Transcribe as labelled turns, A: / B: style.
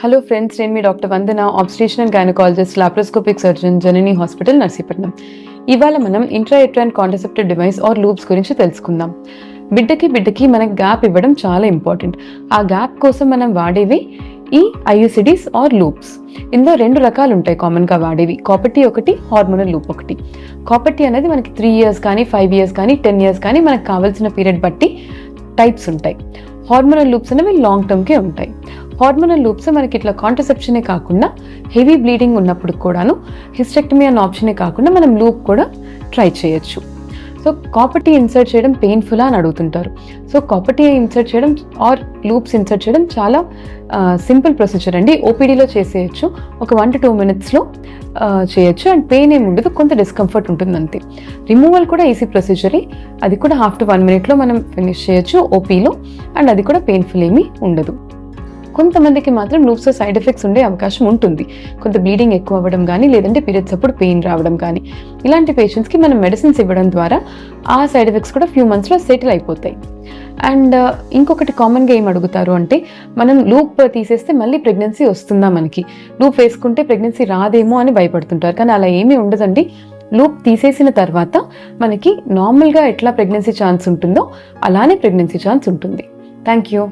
A: Hello friends నేను మీ doctor Vandana obstetrician and gynaecologist laparoscopic surgeon Janani hospital Narsipatnam. ఇవాళ మనం intrauterine contraceptive device or loops గురించి తెలుసుకుందాం. బిడ్డకి బిడ్డకి మనకి గ్యాప్ ఇవ్వడం చాలా ఇంపార్టెంట్ ఆ గ్యాప్ కోసం మనం వాడేవి ఈ ఐయుసిడీస్ ఆర్ లూప్స్ ఇందులో రెండు రకాలు ఉంటాయి కామన్గా వాడేవి. కాపర్టీ ఒకటి హార్మోనల్ లూప్ ఒకటి. కాపర్టీ అనేది మనకి త్రీ ఇయర్స్ కానీ ఫైవ్ ఇయర్స్ కానీ టెన్ ఇయర్స్ కానీ మనకు కావాల్సిన పీరియడ్ బట్టి టైప్స్ ఉంటాయి. హార్మోనల్ లూప్స్ అనేవి లాంగ్ టర్మ్కే ఉంటాయి. హార్మోనల్ లూప్స్ మనకి ఇట్లా కాంట్రసెప్షనే కాకుండా హెవీ బ్లీడింగ్ ఉన్నప్పుడు కూడాను హిస్టెక్టమీ అన్న ఆప్షనే కాకుండా మనం లూప్ కూడా ట్రై చేయొచ్చు. సో కాపర్టీ ఇన్సర్ట్ చేయడం పెయిన్ఫుల్ అని అడుగుతుంటారు. సో కాపర్టీ ఇన్సర్ట్ చేయడం ఆర్ లూప్స్ ఇన్సర్ట్ చేయడం చాలా సింపుల్ ప్రొసీజర్ అండి. ఓపీడీలో చేసేయచ్చు. ఒక వన్ టు టూ మినిట్స్లో చేయొచ్చు. అండ్ పెయిన్ ఏమి ఉండదు. కొంత డిస్కంఫర్ట్ ఉంటుంది అంతే రిమూవల్ కూడా ఈజీ ప్రొసీజరే అది కూడా హాఫ్ టు వన్ మినిట్లో మనం ఫినిష్ చేయొచ్చు ఓపీలో అండ్ అది కూడా పెయిన్ఫుల్ ఏమీ ఉండదు. కొంతమందికి మాత్రం లూప్స్లో సైడ్ ఎఫెక్ట్స్ ఉండే అవకాశం ఉంటుంది. కొంత బ్లీడింగ్ ఎక్కువ అవ్వడం కానీ లేదంటే పీరియడ్స్ అప్పుడు పెయిన్ రావడం కానీ ఇలాంటి పేషెంట్స్కి మనం మెడిసిన్స్ ఇవ్వడం ద్వారా ఆ సైడ్ ఎఫెక్ట్స్ కూడా ఫ్యూ మంత్స్లో సెటిల్ అయిపోతాయి. అండ్ uh, ఇంకొకటి కామన్గా ఏం అడుగుతారు అంటే మనం లూప్ తీసేస్తే మళ్ళీ ప్రెగ్నెన్సీ వస్తుందా మనకి? లూప్ వేసుకుంటే ప్రెగ్నెన్సీ రాదేమో అని భయపడుతుంటారు. కానీ అలా ఏమీ ఉండదండి. లూప్ తీసేసిన తర్వాత మనకి నార్మల్గా ఎట్లా ప్రెగ్నెన్సీ ఛాన్స్ ఉంటుందో అలానే ప్రెగ్నెన్సీ ఛాన్స్ ఉంటుంది. Thank you